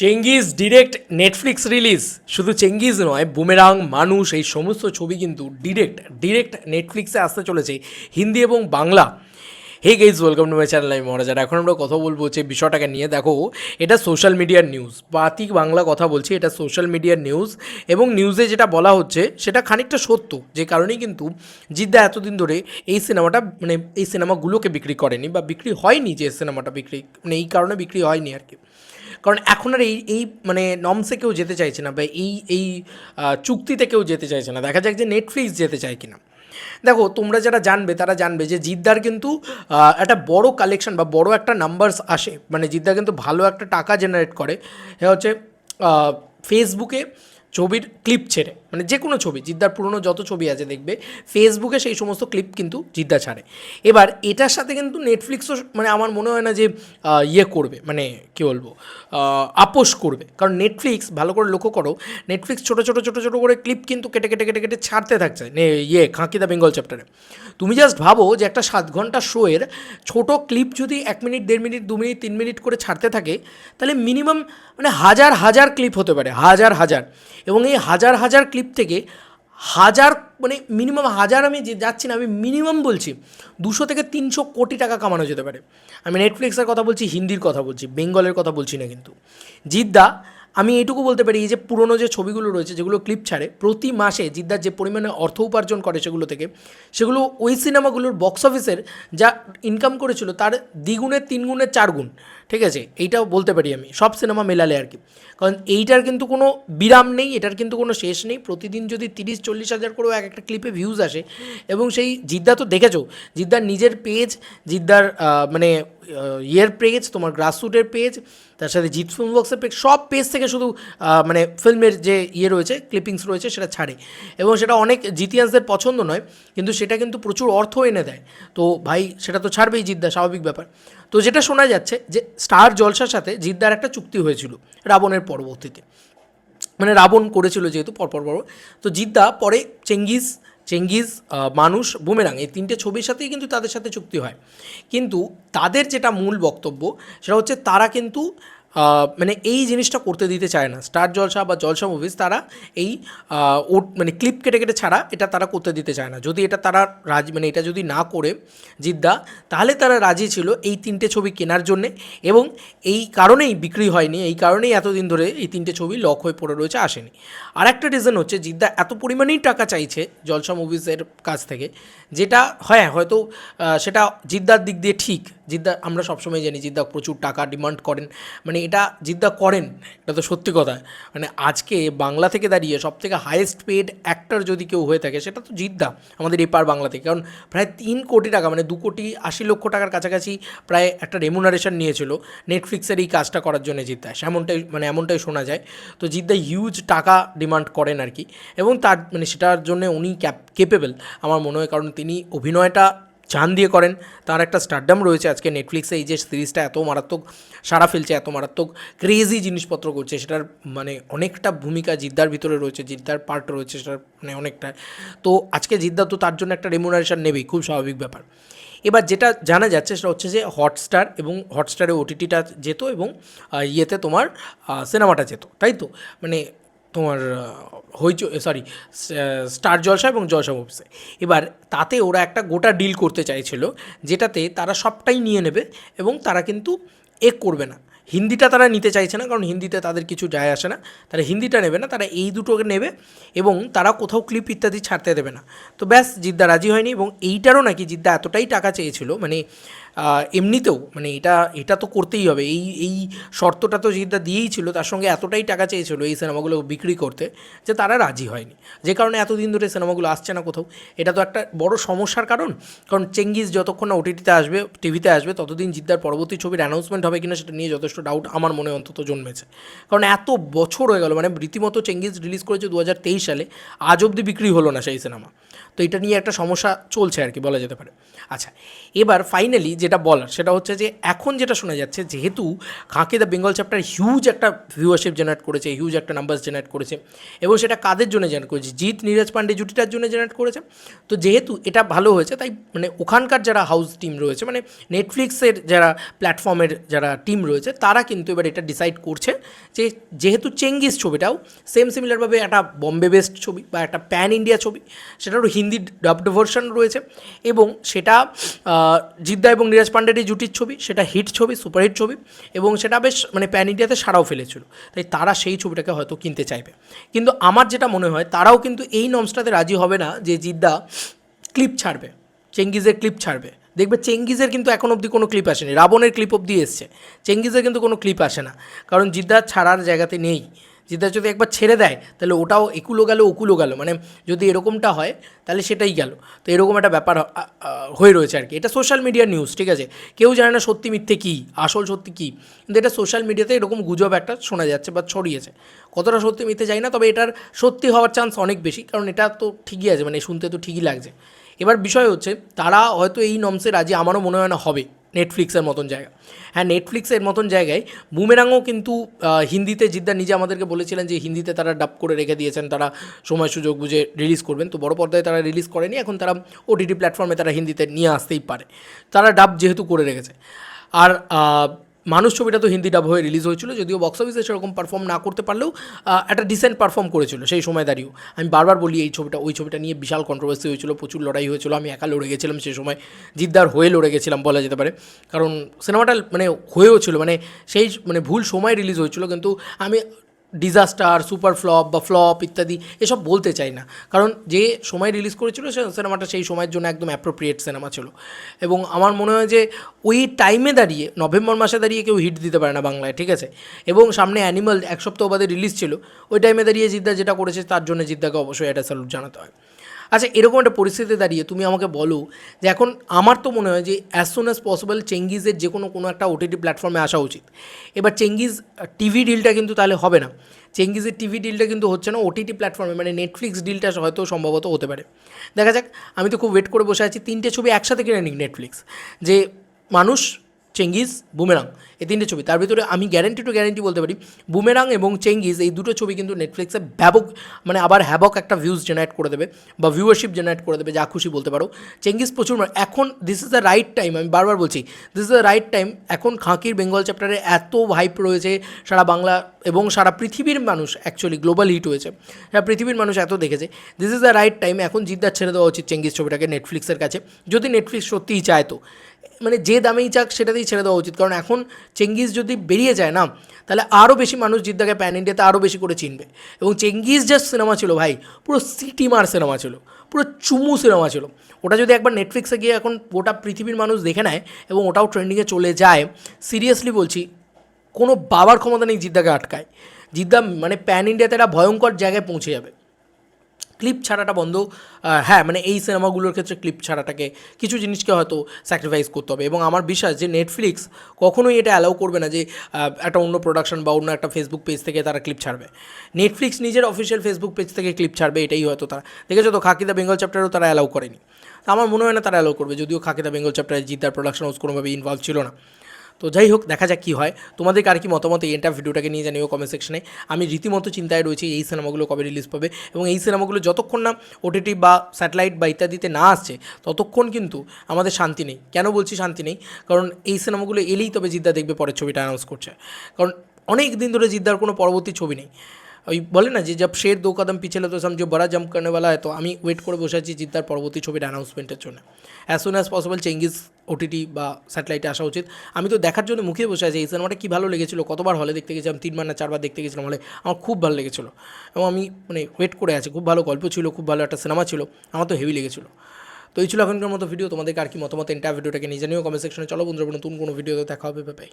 Chengiz direct Netflix release শুধু চেঙ্গিজ নয় boomerang মানুষ এই সমস্ত ছবি কিন্তু ডিরেক্ট ডিরেক্ট নেটফ্লিক্সে আসতে চলেছে হিন্দি এবং Bangla. Hey guys welcome to my channel আমি মহারাজার এখন আমরা কথা বলব যে বিষয়টাকে নিয়ে। দেখো, এটা সোশ্যাল মিডিয়ার নিউজ বাতিক বাংলা কথা বলছি, এটা সোশ্যাল মিডিয়ার নিউজ এবং নিউজে যেটা বলা হচ্ছে, সেটা খানিকটা সত্য। যে কারণেই কিন্তু জিদ্দা এতদিন ধরে এই সিনেমাটা মানে এই সিনেমাগুলোকে বিক্রি করেনি বা বিক্রি হয়নি যে সিনেমাটা বিক্রি মানে এই কারণে বিক্রি হয়নি আর কি। কারণ এখন আর এই এই মানে নমসে কেউ যেতে চাইছে না বা এই এই চুক্তিতে কেউ যেতে চাইছে না। দেখা যাক যে নেটফ্লিক্স যেতে চায় কিনা। দেখো, তোমরা যারা জানবে, তারা জানবে যে জিদ্দার কিন্তু একটা বড় কালেকশন বা বড় একটা নাম্বারস আসে। মানে জিদ্দার কিন্তু ভালো একটা টাকা জেনারেট করে। হচ্ছে ফেসবুকে ছবির ক্লিপ ছেড়ে। মানে যে কোনো ছবি, জিদ্দার পুরনো যত ছবি আছে দেখবে ফেসবুকে সেই সমস্ত ক্লিপ কিন্তু জিদ্দা ছাড়ে। এবার এটার সাথে কিন্তু নেটফ্লিক্সও মানে আমার মনে হয় না যে ইয়ে করবে মানে কী বলব আপোষ করবে। কারণ নেটফ্লিক্স ভালো করে লক্ষ্য করো নেটফ্লিক্স ছোটো ছোটো ছোটো ছোটো করে ক্লিপ কিন্তু কেটে কেটে কেটে কেটে ছাড়তে থাকছে। ইয়ে খাঁকি দ্য বেঙ্গল চ্যাপ্টারে তুমি জাস্ট ভাবো যে একটা সাত ঘণ্টা শোয়ের ছোট ক্লিপ যদি এক মিনিট দেড় মিনিট দু মিনিট তিন মিনিট করে ছাড়তে থাকে, তাহলে মিনিমাম মানে হাজার হাজার ক্লিপ হতে পারে, হাজার হাজার। এবং এই হাজার হাজার ক্লিপ থেকে হাজার মানে মিনিমাম হাজার আমি যে যাচ্ছি না, আমি মিনিমাম বলছি দুশো থেকে তিনশো কোটি টাকা কামানো যেতে পারে। আমি নেটফ্লিক্সের কথা বলছি, হিন্দির কথা বলছি, বেঙ্গলের কথা বলছি না কিন্তু। জিদ্দা, আমি এইটুকু বলতে পারি, এই যে পুরনো যে ছবিগুলো রয়েছে, যেগুলো ক্লিপ ছাড়ে, প্রতি মাসে জিদ্দার যে পরিমাণে অর্থ উপার্জন করে সেগুলো থেকে, সেগুলো ওই সিনেমাগুলোর বক্স অফিসের যা ইনকাম করেছিল, তার দ্বিগুণের তিন গুণের চার গুণ ঠিক আছে? এইটাও বলতে পারি আমি। সব সিনেমা মেলালে আর কি। কারণ এইটার কিন্তু কোনো বিরাম নেই, এটার কিন্তু কোনো শেষ নেই। প্রতিদিন যদি তিরিশ, চল্লিশ হাজার করেও এক একটা ক্লিপে ভিউজ আসে, এবং সেই জিদ্দা তো দেখেছ? জিদ্দার নিজের পেজ জিদ্দার মানে ইয়ের পেজ তোমার গ্রাসরুটের পেজ তার সাথে জিৎ ফিল্ম বক্সের পেজ সব পেজ থেকে শুধু মানে ফিল্মের যে ইয়ে রয়েছে ক্লিপিংস রয়েছে, সেটা ছাড়ে। এবং সেটা অনেক জিতিয়ান্সদের পছন্দ নয়, কিন্তু সেটা কিন্তু প্রচুর অর্থ এনে দেয়। তো ভাই, সেটা তো ছাড়বেই জিদ্দা, স্বাভাবিক ব্যাপার। তো যেটা শোনা যাচ্ছে যে স্টার জলসার সাথে জিদ্দার একটা চুক্তি হয়েছিল রাবণের পরবর্তীতে। মানে রাবণ করেছিল যেহেতু, পরপর পর তো জিদ্দা, পরে চেঙ্গিজ চেঙ্গিজ মানুষ, বুমেরাং এই তিনটে ছবির সাথেই কিন্তু তাদের সাথে চুক্তি হয়। কিন্তু তাদের যেটা মূল বক্তব্য সেটা হচ্ছে তারা কিন্তু মানে এই জিনিসটা করতে দিতে চায় না। স্টার জলসা বা জলসা মুভিজ তারা এই ওট মানে ক্লিপ কেটে কেটে ছাড়া এটা তারা করতে দিতে চায় না। যদি এটা তারা রাজ মানে এটা যদি না করে জিদ্দা, তাহলে তারা রাজি ছিল এই তিনটে ছবি কেনার জন্যে এবং এই কারণেই বিক্রি হয়নি। এই কারণেই এতদিন ধরে এই তিনটে ছবি লক হয়ে পড়ে রয়েছে, আসেনি। আর একটা রিজন হচ্ছে, জিদ্দা এত পরিমাণেই টাকা চাইছে জলসা মুভিজের কাছ থেকে, যেটা হ্যাঁ হয়তো সেটা জিদ্দার দিক দিয়ে ঠিক জিদ্দা, আমরা সবসময় জানি জিদ্দা প্রচুর টাকা ডিমান্ড করেন। মানে এটা জিদ্দা করেন, এটা তো সত্যি কথা। মানে আজকে বাংলা থেকে দাঁড়িয়ে সব থেকে হায়েস্ট পেড অ্যাক্টর যদি কেউ হয়ে থাকে, সেটা তো জিদ্দা, আমাদের এপার বাংলা থেকে। কারণ প্রায় তিন কোটি টাকা মানে দু কোটি আশি লক্ষ টাকার কাছাকাছি প্রায় একটা রেমুনারেশন নিয়েছিল নেটফ্লিক্সের এই কাজটা করার জন্য জিদ্দা। সেমনটাই মানে এমনটাই শোনা যায়। তো জিদ্দা হিউজ টাকা ডিমান্ড করেন আর কি। এবং তার মানে সেটার জন্য উনি কেপেবল আমার মনে হয়। কারণ তিনি অভিনয়টা জান দিয়ে করেন। তার একটা স্টারডাম রয়েছে আজকে নেটফ্লিক্সে এই যে সিরিজটা এত মারাত্মক, সারা ফেলছে এত মারাত্মক ক্রেজি জিনিসপত্র করছে। সেটার মানে অনেকটা ভূমিকা জিদ্দার ভিতরে রয়েছে, জিদ্দার পার্ট রয়েছে সেটার মানে অনেকটা। তো আজকে জিদ্দা তো তার জন্য একটা রেমুনারেশন নেবেই, খুব স্বাভাবিক ব্যাপার। এবার যেটা জানা যাচ্ছে সেটা হচ্ছে যে হটস্টার এবং হটস্টারে ওটিটিটা যেত এবং ইয়েতে তোমার সিনেমাটা যেত, তাই তো? মানে তোমার হইচ সরি স্টার জলসা এবং জলসা মুভিসে এবার তাতে ওরা একটা গোটা ডিল করতে চাইছিল, যেটাতে তারা সবটাই নিয়ে নেবে এবং তারা কিন্তু এ করবে না। হিন্দিটা তারা নিতে চাইছে না, কারণ হিন্দিতে তাদের কিছু যায় আসে না। তারা হিন্দিটা নেবে না, তারা এই দুটোকে নেবে এবং তারা কোথাও ক্লিপ ইত্যাদি ছাড়তে দেবে না। তো ব্যাস, জিদ্দা রাজি হয়নি এবং এইটারও নাকি জিদ্দা এতটাই টাকা চেয়েছিল মানে এমনিতেও মানে এটা এটা তো করতেই হবে। এই এই শর্তটা তো জিদ্দা দিয়েই ছিল, তার সঙ্গে এতটাই টাকা চেয়েছিল এই সিনেমাগুলো বিক্রি করতে যে তারা রাজি হয়নি। যে কারণে এতদিন ধরে সিনেমাগুলো আসছে না কোথাও। এটা তো একটা বড় সমস্যার কারণ। কারণ চেঙ্গিজ যতক্ষণ না ওটিটিতে আসবে, টিভিতে আসবে, ততদিন জিদ্দার পরবর্তী ছবির অ্যানাউন্সমেন্ট হবে কিনা সেটা নিয়ে যথেষ্ট ডাউট আমার মনে অন্তত জন্মেছে। কারণ এত বছর হয়ে গেল মানে রীতিমতো চেঙ্গিজ রিলিজ করেছে দু হাজার তেইশ সালে, আজ অবধি বিক্রি হলো না সেই সিনেমা। তো এটা নিয়ে একটা সমস্যা চলছে আর কি, বলা যেতে পারে। আচ্ছা এবার ফাইনালি যেটা বলার, সেটা হচ্ছে যে এখন যেটা শোনা যাচ্ছে, যেহেতু খাঁকে দ্য বেঙ্গল চ্যাপ্টার হিউজ একটা ভিউয়ারশিপ জেনারেট করেছে হিউজ একটা নাম্বার জেনারেট করেছে, এবং সেটা কাদের জন্য জেনারেট করেছে? জিৎ, নীরজ পান্ডে জুটিটার জন্য জেনারেট করেছে। তো যেহেতু এটা ভালো হয়েছে, তাই মানে ওখানকার যারা হাউস টিম রয়েছে মানে নেটফ্লিক্সের যারা প্ল্যাটফর্মের যারা টিম রয়েছে, তারা কিন্তু এবার এটা ডিসাইড করছে যে যেহেতু চেঙ্গিস ছবিটাও সেম সিমিলারভাবে একটা বম্বে বেস্ট ছবি বা একটা প্যান ইন্ডিয়া ছবি, সেটারও হিন্দি ডাবড ভার্সন রয়েছে এবং সেটা জিদ্দা এবং নীরাজ পান্ডের জুটির ছবি, সেটা হিট ছবি সুপারহিট ছবি এবং সেটা বেশ মানে প্যান ইন্ডিয়াতে সারাও ফেলেছিল। তাই তারা সেই ছবিটাকে হয়তো কিনতে চাইবে। কিন্তু আমার যেটা মনে হয়, তারাও কিন্তু এই নমসটাতে রাজি হবে না যে জিদ্দা ক্লিপ ছাড়বে, চেঙ্গিজের ক্লিপ ছাড়বে। দেখবে চেঙ্গিজের কিন্তু এখন অবধি কোনো ক্লিপ আসেনি, রাবণের ক্লিপ অবধি এসছে। চেঙ্গিজের কিন্তু কোনো ক্লিপ আসে না। কারণ জিদ্দা ছাড়ার জায়গাতে নেই। জিদ্দা যদি একবার ছেড়ে দেয়, তাহলে ওটাও একুলো গেল, ওকুলো গেল। মানে যদি এরকমটা হয়, তাহলে সেটাই গেল। তো এরকম একটা ব্যাপার হয়ে রয়েছে আর কি। এটা সোশ্যাল মিডিয়ার নিউজ ঠিক আছে? কেউ জানে না সত্যি মিথ্যে কী, আসল সত্যি কী। কিন্তু এটা সোশ্যাল মিডিয়াতে এরকম গুজব একটা শোনা যাচ্ছে বা ছড়িয়েছে। কতটা সত্যি মিথ্যে যাই না, তবে এটার সত্যি হওয়ার চান্স অনেক বেশি, কারণ এটা তো ঠিকই আছে মানে শুনতে তো ঠিকই লাগছে। এবার বিষয় হচ্ছে, তারা হয়তো এই নমসে রাজি, আমারও মনে হয় না হবে। নেটফ্লিক্সের মতন জায়গা। হ্যাঁ নেটফ্লিক্সের মতন জায়গায় বুমেরাঙও কিন্তু হিন্দিতে জিদ্দা নিজে আমাদেরকে বলেছিলেন যে হিন্দিতে তারা ডাব করে রেখে দিয়েছেন, তারা সময় সুযোগ বুঝে রিলিজ করবেন। তো বড় পর্দায় তারা রিলিজ করেনি, এখন তারা ওটিটি প্ল্যাটফর্মে তারা হিন্দিতে নিয়ে আসতেই পারে। তারা ডাব যেহেতু করে রেখেছে। আর মানুষ ছবিটা তো হিন্দি ডাব হয়ে রিলিজ হয়েছিল, যদিও বক্স অফিসে সেরকম পারফর্ম না করতে পারলেও একটা ডিসেন্ট পারফর্ম করেছিল সেই সময় দাঁড়িয়েও। আমি বারবার বলি এই ছবিটা, ওই ছবিটা নিয়ে বিশাল কন্ট্রোভার্সি হয়েছিল, প্রচুর লড়াই হয়েছিল, আমি একা লড়ে গেছিলাম সেই সময়, জিদ্দার হয়ে লড়ে গেছিলাম বলা যেতে পারে। কারণ সিনেমাটা মানে হয়েও ছিল মানে সেই মানে ভুল সময় রিলিজ হয়েছিল, কিন্তু আমি ডিজাস্টার সুপার ফ্লপ বা ফ্লপ ইত্যাদি, এসব বলতে চাই না। কারণ যে সময় রিলিজ করেছিল সে সিনেমাটা সেই সময়ের জন্য একদম অ্যাপ্রোপ্রিয়েট সিনেমা ছিল। এবং আমার মনে হয় যে ওই টাইমে দাঁড়িয়ে, নভেম্বর মাসে দাঁড়িয়ে কেউ হিট দিতে পারে না বাংলায়, ঠিক আছে? এবং সামনে অ্যানিমাল এক সপ্তাহ বাদে রিলিজ ছিল, ওই টাইমে দাঁড়িয়ে জিদ্দা যেটা করেছে তার জন্য জিদ্দাকে অবশ্যই এটা স্যালুট জানাতে হয়। আচ্ছা এরকম একটা পরিস্থিতিতে দাঁড়িয়ে তুমি আমাকে বলো যে এখন আমার তো মনে হয় যে অ্যাজ সুন অ্যাজ পসিবল চেঙ্গিজের যে কোনো কোনো একটা ওটিটি প্ল্যাটফর্মে আসা উচিত। এবার চেঙ্গিজ টিভি ডিলটা কিন্তু তাহলে হবে না। চেঙ্গিজের টিভি ডিলটা কিন্তু হচ্ছে না ওটিটি প্ল্যাটফর্মে মানে নেটফ্লিক্স ডিলটা হয়তো সম্ভবত হতে পারে। দেখা যাক, আমি তো খুব ওয়েট করে বসে আছি, তিনটে ছবি একসাথে কিনে নিক নেটফ্লিক্স যে মানুষ চেঙ্গিজ, বুমেরাং, এই তিনটে ছবি। তার ভিতরে আমি গ্যারেন্টি টু গ্যারেন্টি বলতে পারি, বুমেরাং এবং চেঙ্গিজ, এই দুটো ছবি কিন্তু নেটফ্লিক্সে ব্যাপক মানে আবার হ্যাবক একটা ভিউজ জেনারেট করে দেবে বা ভিউয়ারশিপ জেনারেট করে দেবে, যা খুশি বলতে পারো। চেঙ্গিজ প্রচুর এখন this is the right time আমি বারবার বলছি this is the right time এখন খাঁকির বেঙ্গল চ্যাপ্টারে এত হাইপ রয়েছে, সারা বাংলা এবং সারা পৃথিবীর মানুষ অ্যাকচুয়ালি গ্লোবাল হিট হয়েছে। সারা পৃথিবীর মানুষ এত দেখেছে this is the right time এখন জিদ্দার ছেড়ে দেওয়া উচিত চেঙ্গিজ ছবিটাকে নেটফ্লিক্সের কাছে। যদি নেটফ্লিক্স সত্যিই চায় তো। মানে যে দামেই চাক, সেটাতেই ছেড়ে দেওয়া উচিত। কারণ এখন চেঙ্গিজ যদি বেরিয়ে যায় না, তাহলে আরও বেশি মানুষ জিদ্দাকে প্যান ইন্ডিয়াতে আরও বেশি করে চিনবে। এবং চেঙ্গিজ যে সিনেমা ছিল ভাই, পুরো সিটি মার সিনেমা ছিল, পুরো চুমু সিনেমা ছিল। ওটা যদি একবার নেটফ্লিক্সে গিয়ে এখন গোটা পৃথিবীর মানুষ দেখে নেয় এবং ওটাও ট্রেন্ডিংয়ে চলে যায় সিরিয়াসলি বলছি, কোনো বাবার ক্ষমতা নেই জিদ্দাকে আটকায়। জিদ্দা মানে প্যান ইন্ডিয়াতে একটা ভয়ঙ্কর জায়গায় পৌঁছে যাবে। ক্লিপ ছাড়াটা বন্ধ হ্যাঁ মানে এই সিনেমাগুলোর ক্ষেত্রে ক্লিপ ছাড়াটাকে কিছু জিনিসকে হয়তো স্যাক্রিফাইস করতে হবে। এবং আমার বিশ্বাস যে নেটফ্লিক্স কখনোই এটা অ্যালাউ করবে না যে একটা অন্য প্রোডাকশন বা অন্য একটা ফেসবুক পেজ থেকে তারা ক্লিপ ছাড়বে। নেটফ্লিক্স নিজের অফিসিয়াল ফেসবুক পেজ থেকে ক্লিপ ছাড়বে, এটাই হয়তো তারা। দেখেছ তো, খাকিদা বেঙ্গল চ্যাপ্টারও তারা অ্যালাউ করেনি। আমার মনে হয় না তারা অ্যালাউ করবে, যদিও খাকিদা বেঙ্গল চ্যাপ্টারে জিদ্দার প্রোডাকশন হাউস কোনোভাবে ইনভলভ ছিল না। তো যাই হোক, দেখা যাক কী হয়। তোমাদের আর কি মতামত এই এন্টার ভিডিওটাকে নিয়ে জানিও কমেন্ট সেকশনে আমি রীতিমতো চিন্তায় রয়েছি এই সিনেমাগুলো কবে রিলিজ পাবে এবং এই সিনেমাগুলো যতক্ষণ না ওটিটি বা স্যাটেলাইট বা ইত্যাদিতে না আসছে, ততক্ষণ কিন্তু আমাদের শান্তি নেই। কেন বলছি শান্তি নেই? কারণ এই সিনেমাগুলো এলেই তবে জিদ্দা দেখবে পরের ছবিটা অ্যানাউন্স করছে। কারণ অনেক দিন ধরে জিদ্দার কোনো পরবর্তী ছবি নেই। ওই বলে না যে জব শের দো কদম পিছলে তো সামজো বড়া জাম্প করনে वाला তো আমি ওয়েট করে বসে আছি জিদ্দার পরবর্তী ছবির অ্যানাউন্সমেন্টের জন্য। As soon as possible Chengiz OTT বা স্যাটেলাইটে আসা উচিত। আমি তো দেখার জন্য মুখে বসে আছি, এই সিনেমাটা কী ভালো লেগেছিলো, কতবার হলে দেখতে গেছিলাম, তিনবার না চারবার দেখতে গেছিলাম হলে আমার খুব ভালো লেগেছিলো। এবং আমি মানে ওয়েট করে আছি, খুব ভালো গল্প ছিল, খুব ভালো একটা সিনেমা ছিল, আমার তো হেভি লেগেছিলো। তো এই ছিল এখনকার মতো ভিডিও তোমাদেরকে আর কি মতামত এন্টার ভিডিওটাকে নিয়ে জানিও কমেন্ট সেকশনে চলো বন্ধুরা, নতুন কোনো ভিডিও দেখা হবে পাই